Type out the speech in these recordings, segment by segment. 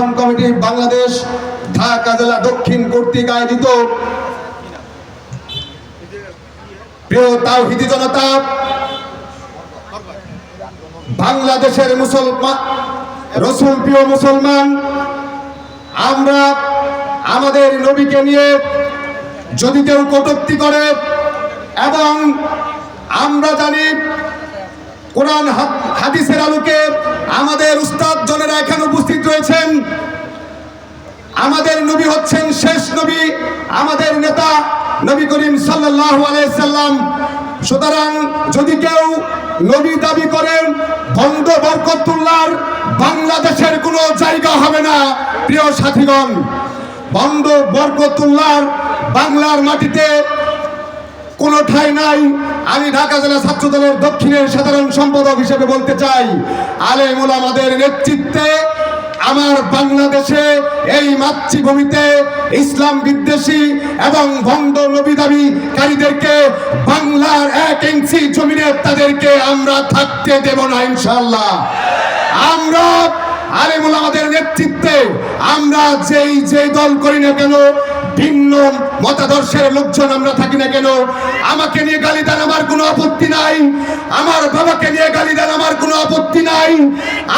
সমর্থন কমিটি বাংলাদেশ ঢাকা জেলা দক্ষিণ কর্তৃক আয়োজিত। প্রিয় তাওহিদি জনতা, বাংলাদেশের মুসলমান, রসুল প্রিয় মুসলমান, আমরা আমাদের নবীকে নিয়ে যদি কেউ কটূক্তি করে এবং আমরা জানি কোরআন হাদিসের আলোকে আমাদের উস্তাদ জনেরা এখানে উপস্থিত নবী হচ্ছেন শেষ নবী। আমাদের নেতা নবী করিম সাল্লাম। সুতরাং যদি কেউ নবী দাবি করেন, বন্ধ বরকতুল্লাহর বাংলাদেশের কোনো জায়গা হবে না, প্রিয় সাথীগণ। বন্ধ বরকতুল্লাহর বাংলার মাটিতে কোনো ঠাই নাই। আমি ঢাকা জেলা ছাত্র দলের দক্ষিণের সাধারণ সম্পাদক হিসেবে বলতে চাই আলেমুল আমাদের নেতৃত্বে আমার বাংলাদেশে এই মাতৃভূমিতে ইসলাম বিদ্বেষী এবং ভণ্ড নবীদাবিকারীদেরকে বাংলার এক ইঞ্চি জমিনে তাদেরকে আমরা থাকতে দেব না ইনশাল্লাহ আমরা আলেমুল আমাদের নেতৃত্বে, আমরা যেই যেই দল করি না কেন, ভিন্ন মতাদর্শের লোকজন আমরা থাকি না কেন, আমাকে নিয়ে গালি দেন আমার কোনো আপত্তি নাই, আমার বাবাকে নিয়ে গালি দেন আমার কোনো আপত্তি নাই,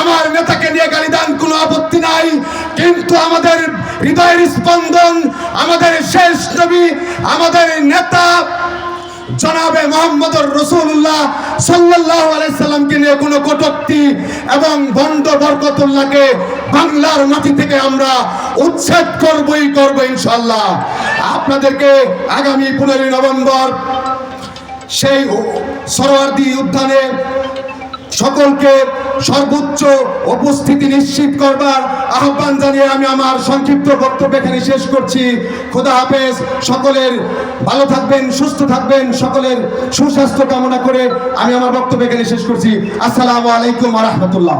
আমার নেতাকে নিয়ে গালি দেন আপত্তি নাই, কিন্তু আমাদের হৃদয়ের স্পন্দন, আমাদের শেষ নবী, আমাদের নেতা জনাবে মোহাম্মদ রসুল্লাহ সাল্লাহ আলাইসাল্লামকে নিয়ে কোনো কটুক্তি এবং বন্ড বরকতুল্লাহকে বাংলার মাটি থেকে আমরা উচ্ছেদ করবই করব ইনশাল্লাহ আপনাদেরকে আগামী পনেরোই নভেম্বর সেই সরোয়ার্দি উদ্যানে সকলকে সর্বোচ্চ উপস্থিতি নিশ্চিত করবার আহ্বান জানিয়ে আমি আমার সংক্ষিপ্ত বক্তব্য এখানে শেষ করছি। খোদা হাফেজ, সকলের ভালো থাকবেন, সুস্থ থাকবেন, সকলের সুস্বাস্থ্য কামনা করে আমি আমার বক্তব্য এখানে শেষ করছি। আসসালামু আলাইকুম রহমতুল্লাহ।